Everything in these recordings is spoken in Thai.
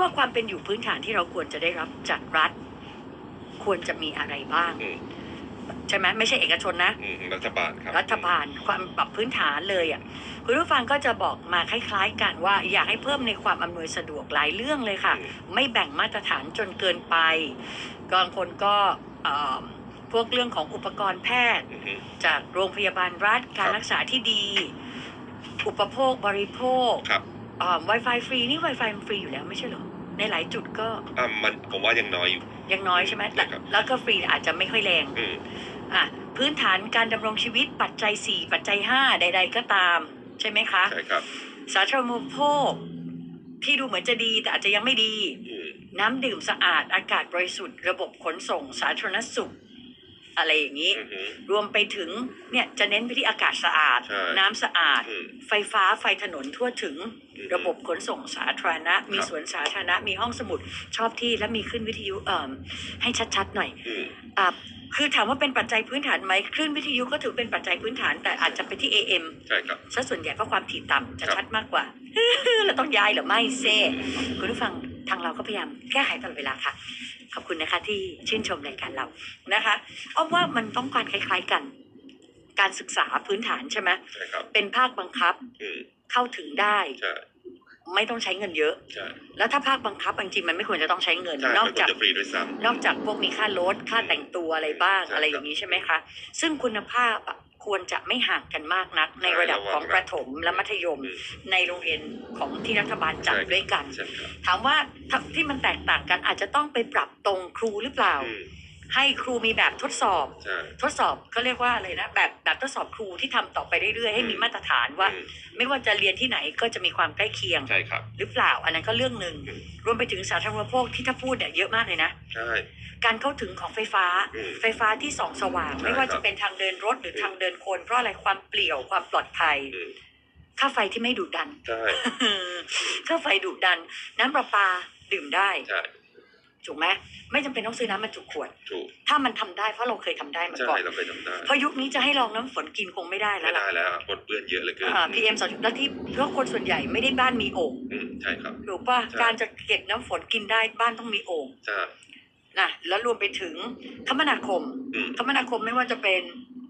ว่าความเป็นอยู่พื้นฐานที่เราควรจะได้รับจากรัฐ ควรจะมีอะไรบ้าง อืมใช่ไหมไม่ใช่เอกชนนะ อืมรัฐบาลครับรัฐบาลความปรับพื้นฐานเลยอะคุณผู้ฟังก็จะบอกมาคล้ายๆกันว่าอยากให้เพิ่มในความอำนวยสะดวกหลายเรื่องเลยค่ะ อืมไม่แบ่งมาตรฐานจนเกินไปบางคนก็เอ่อพวกเรื่องของอุปกรณ์แพทย์ อือฮึจากโรงพยาบาลรัฐการครับรักษาที่ดี อุปโภคบริโภคครับเอ่อ Wi-Fi ฟรีนี่ Wi-Fi มันฟรีอยู่แล้วไม่ใช่เหรอ ในหลายจุดก็อ่ามันผมว่ายังน้อยอยู่ ยังน้อยใช่ไหมแต่ครับ แล้วก็ฟรีอาจจะไม่ค่อยแรง อืม อะพื้นฐานการดำรงชีวิตปัจจัย 4 ปัจจัย 5 ใด ๆ ก็ตาม ใช่ไหมคะ ใช่ครับ สาธารณูปโภค ที่ดูเหมือนจะดีแต่อาจจะยังไม่ดี อืมน้ำดื่มสะอาดอากาศบริสุทธิ์ ระบบขนส่งสาธารณสุข อะไรอย่างนี้อือฮึรวมไปถึงเนี่ยจะเน้นไปที่อากาศสะอาดใช่น้ำสะอาดอืมไฟฟ้าไฟถนนทั่วถึงอืมระบบขนส่งสาธารณะ มีครับสวนสาธารณะ มีห้องสมุดชอบที่และมีขึ้นวิทยุเอ่อให้ชัดๆหน่อยอืมอะคือถามว่าเป็นปัจจัยพื้นฐานไหมคลื่นวิทยุก็ถือเป็นปัจจัยพื้นฐาน แต่อาจจะไปที่ AM ใช่ครับซะส่วนใหญ่เพราะความถี่ต่ำจะครับชัดมากกว่าแล้วต้องย้ายเหรือไม่เซ่คุณผู้ฟังทางเราก็พยายามแก้ไขตลอดเวลาค่ะ ขอบคุณนะคะที่ชื่นชมรายการเรานะคะอ้อมว่ามันต้องการคล้าย ๆกัน การศึกษาพื้นฐานใช่ไหมใช่ครับเป็นภาคบังคับอืมเข้าถึงได้ ใช่ไม่ต้องใช้เงินเยอะ ใช่แล้วถ้าภาคบังคับจริงๆมันไม่ควรจะต้องใช้เงิน ใช่นมัอนกควรจาก จะฟรีด้วยซ้ำ นอกจากพวกมีค่ารถค่าแต่งตัวอะไรบ้างใช่อะไรอย่างนี้ใช่ไหมคะ ซึ่งคุณภาพอะ ควรจะไม่ห่างกันมากนัก ในระดับของประถมและมัธยมอืมในโรงเรียนของที่รัฐบาลจัดใช่ด้วยกันใช่ครับถามว่าถ้าที่มันแตกต่างกันอาจจะต้องไปปรับตรงครูหรือเปล่าอืม ให้ครูมีแบบทดสอบใช่ทดสอบเขาเรียกว่าอะไรนะแบบแบบทดสอบครูที่ทำต่อไปเรื่อยๆให้มีอืมมาตรฐานว่าอืมไม่ว่าจะเรียนที่ไหนก็จะมีความใกล้เคียงใช่ครับหรือเปล่าอันนั้นก็เรื่องหนึ่งอืมรวมไปถึงสาธารณูปโภคที่ถ้าพูดเนี่ยเยอะมากเลยนะใช่การเข้าถึงของไฟฟ้าอืมไฟฟ้าที่ส่องสว่างใช่ไม่ว่าครัจะบเป็นทางเดินรถหรืออืมทางเดินคน เพราะอะไรความเปลี่ยวความปลอดภัยอืมค่าไฟที่ไม่ดุดันใช่ค่าไฟดุดัน น้ำประปาดื่มได้ใช่ ถูกไหมไม่จำเป็นต้องซื้อน้ำมาจุกขวด ถูก ถ้ามันทำได้เพราะเราเคยทำได้มาใช่ก่อนเราเคยทำได้เพราะยุคนี้จะให้ลองน้ำฝนกินคงไม่ได้แล้ไม่วล่ะได้แล้วปนเปื้อนเยอะเหลือเกินพีเอ็มสองแล้วที่เพราะคนส่วนใหญ่ไม่ได้บ้านมีโอ่งอืมใช่ครับถูกป่ะใช่การจะเก็บน้ำฝนกินได้บ้านต้องมีโอ่งใช่นะแล้วรวมไปถึงคมนาคมอืมคมนาคมไม่ว่าจะเป็น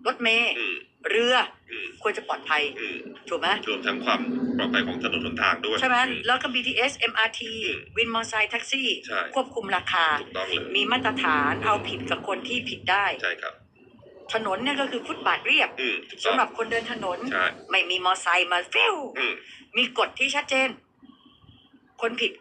รถเมล์อืม เรืออืมควรจะปลอดภัยอืมถูกไหมรวมทั้งความปลอดภัยของถนนหนทางด้วย ใช่ไหมอืแล้วก็ BTS MRT อืมวินมอเตอร์ไซค์แท็กซี่ ใช่ ควบคุมราคา ถูกต้องเลย มีมาตรฐานเอาผิดกับคนที่ผิดได้ ใช่ครับ ถนนเนี่ยก็คือฟุตบาทเรียบอืมถูกต้อสำงหรับคนเดินถนน ใช่ไม่มีมอเตอร์ไซค์มาฟิวอืมมีกฎที่ชัดเจน คนผิด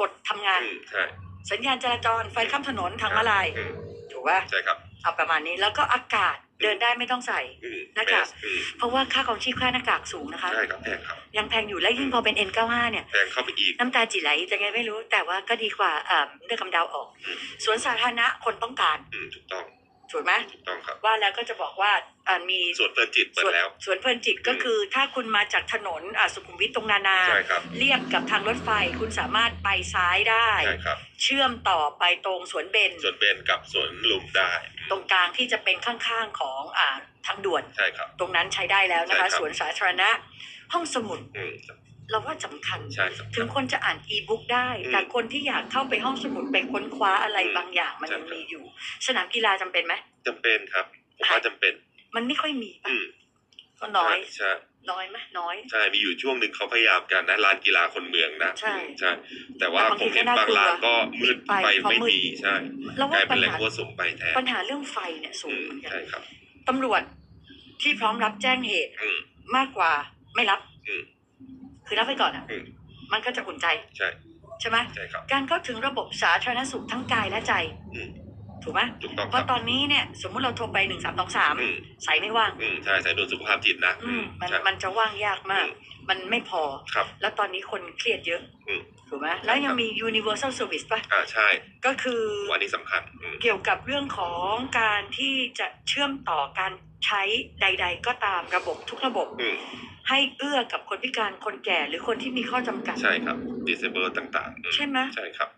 กฎทำงาน อืมใช่สัญญาณจราจรไฟข้ามถนนทางมาลาย อืมถูกป่ะใช่ครับ เอาประมาณนี้แล้วก็อากาศ เดินได้ไม่ต้องใส่อืมหน้ากากอืมเพราะว่าค่าของชีพค่าหน้ากากสูงนะคะใช่ครับแพงครับยังแพงอยู่และยิ่งพอเป็น N95 เนี่ยแพงเข้าไปอีกน้ำตาจิไหลจะไงไม่รู้ แต่ว่าก็ดีกว่าเอ่อเลือกคำเดาออกอืมสวนสาธารณะคนต้องการอืมถูกต้องถูกไหมถูกต้องครับว่าแล้วก็จะบอกว่าเอ่อมีส่วนเพลินจิตเปิดสวนแล้วสวนเพลินจิตก็คือถ้าคุณมาจากถนนอะสุขุมวิทตรงนานาใช่ครับเรียบกับทางรถไฟคุณสามารถไปซ้ายได้ใช่ครับเชื่อมต่อไปตรงสวนเบญส่วนเบนกับสวนลุมได้ ตรงกลางที่จะเป็นข้างๆของอ่าทางด่วน ใช่ครับ ตรงนั้นใช้ได้แล้วนะใช่ครัคะบสวนสาธารณะ ห้องสมุดอืมเราว่าสำคัญ ใช่ครับ ถึงคนจะอ่านอีบุ๊กได้ อืมแต่คนที่อยากเข้าไปห้องสมุดไปค้นคว้าอะไรอืมบางอย่างมันใช่ยังครับ มีอยู่ สนามกีฬาจำเป็นไหม จำเป็นครับผมว่าจำเป็น มันไม่ค่อยมีปะอืมก็น้อย ใช่ น้อยไหมน้อย ใช่มีอยู่ช่วงหนึ่งเขาพยายามกันนะลานกีฬาคนเมืองนะใช่ใช่ แต่ว่าแต่บางผทีมเห็นก็น่าบางลานก็มืดไปไปเพราะไม่มืดมีใช่แล้วกว่าลายเป็ปันญแหล่งหามั่วสุมไปแทนปัญหาเรื่องไฟเนี่ยสูอืงมเหมือนกัใช่นครับตำรวจที่พร้อมรับแจ้งเหตุอืมมากกว่าไม่รับอืมคือรับไปก่อนอะอืมมันก็จะอุ่นใจใช่ใช่ไหมใช่ครับการเข้าถึงระบบสาธารณสุขทั้งกายและใจอืม ถูกไหมถูกต้องเพครัราะบตอนนี้เนี่ยสมมุติเราโทรไปหนึ่งสามสองสามอืมสายไม่ว่าง อืมใช่สายด่วนสุขภาพจิตนะอืมมันใช่ มันจะว่างยากมาก อืม มันไม่พอ ครับ แล้วตอนนี้คนเครียดเยอะอืม ถูกไหมแล้วยังมี universal service ป่ะ อ่าใช่ก็คือวันนี้สำคัญอืมเกี่ยวกับเรื่องของการที่จะเชื่อมต่อการใช้ใด ๆ ก็ตามระบบทุกระบบ อืมให้เอื้อกับคนพิการคนแก่หรือคนที่มีข้อจำกัด ใช่ครับ disable ต่างๆอืมใช่ไหม ใช่ครับ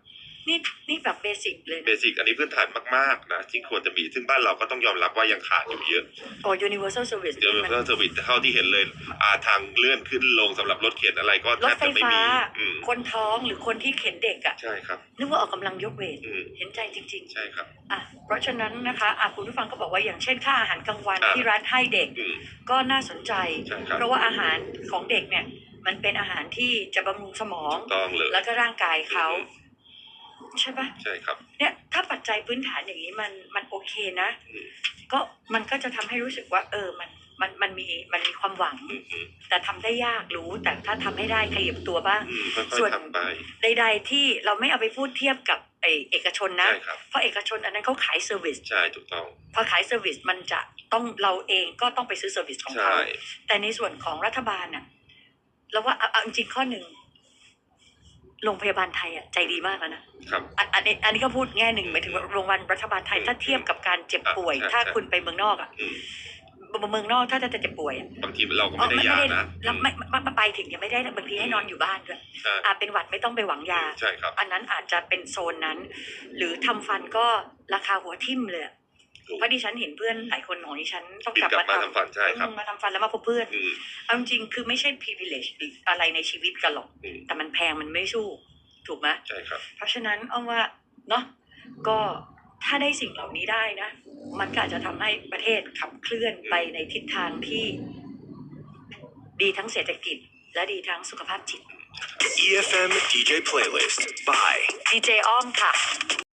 นี่นี่แบบเบสิกเลยเบสิกอันนี้พื้นฐานมากๆนะที่ควรจะมีซึ่งบ้านเราก็ต้องยอมรับว่ายังขาดอยู่เยอะโอ้ universal service เดี๋ยวมัเพิ่มเซอร์วิสเท่าที่เห็นเลยอาทางเลื่อนขึ้นลงสำหรับรถเข็นอะไรก็รแทถบไฟจะไม่ฟ้า มีอืมคนท้องหรือคนที่เข็นเด็กอะใช่ครับ นึกว่าออกกำลังยกเวท อืมเห็นใจจริง ใช่ครับ ๆ อะ เพราะฉะนั้นนะคะอะคุณผู้ฟังก็บอกว่าอย่างเช่นค่าอาหารกลางวันอ่า ที่ร้านให้เด็กอืมก็น่าสนใจ ใช่ครับเพราะว่าอาหารของเด็กเนี่ย มันเป็นอาหารที่จะบำรุงสมองถูกต้องเลย แล้วก็ร่างกายเขา ใช่ปะใช่ครับ เนี่ยถ้าปัจจัยพื้นฐานอย่างนี้มันมันโอเคนะอืมก็มันก็จะทำให้รู้สึกว่า เออมันมันมันมีมันมีความหวังอืมอืมแต่ทำได้ยากรู้ แต่ถ้าทำให้ได้ขยับตัวบ้างอืมค่ส่อวยนๆทำไปใด ๆ ที่เราไม่เอาไปพูดเทียบกับไอเอกชนนะใช่ครับเพราะเอกชนอันนั้นเขาขายเซอร์วิสใช่ถูกต้องพอขายเซอร์วิสมันจะต้องเราเองก็ต้องไปซื้อเซอร์วิสของใช่เขาแต่ในส่วนของรัฐบาลน่ะเราว่าเอาเอาจริงๆข้อหนึ่ง โรงพยาบาลไทยอะใจดีมากแล้วนะครับ อันอันนี้อันนี้ก็พูดแง่หนึ่งหมายถึงว่าโรงพยาบาลรัฐบาลไทยอืมถ้าเทียบกับการเจ็บป่วย อะใช่ถ้าใช่คุณไปเมืองนอกอะอืมเมืองนอกถ้าจะเจ็บป่วยอะบางทีเราก็อ๋อไม่ได้ยานะแล้วไม่ไม่ไม่ไปถึงยังไม่ได้บางทีให้นอนอยู่บ้านด้วยใช่อะเป็นหวัดไม่ต้องไปหวังยา ใช่ครับ อันนั้นอาจจะเป็นโซนนั้น หรือทำฟันก็ราคาหัวทิ่มเลยอะถูก เพราะดิฉันเห็นเพื่อนหลายคนของดิฉันต้องบินกลับกลับมามาทำทำฟันใช่ครับอืมมาทำฟันแล้วมาพบเพื่อนอืมเอาจริงๆคือไม่ใช่ privilege หรืออะไรในชีวิตกันหรอกอืมแต่มันแพงมันไม่สู้ถูกไหมใช่ครับ เพราะฉะนั้นเอาว่าเนาะก็ถ้าได้สิ่งเหล่านี้ได้นะ มันก็อาจจะทำให้ประเทศขับเคลื่อนไปในทิศทางที่ดีทั้งเศรษฐกิจ และดีทั้งสุขภาพจิต EFM DJ playlist by ดีเจอ้อมค่ะ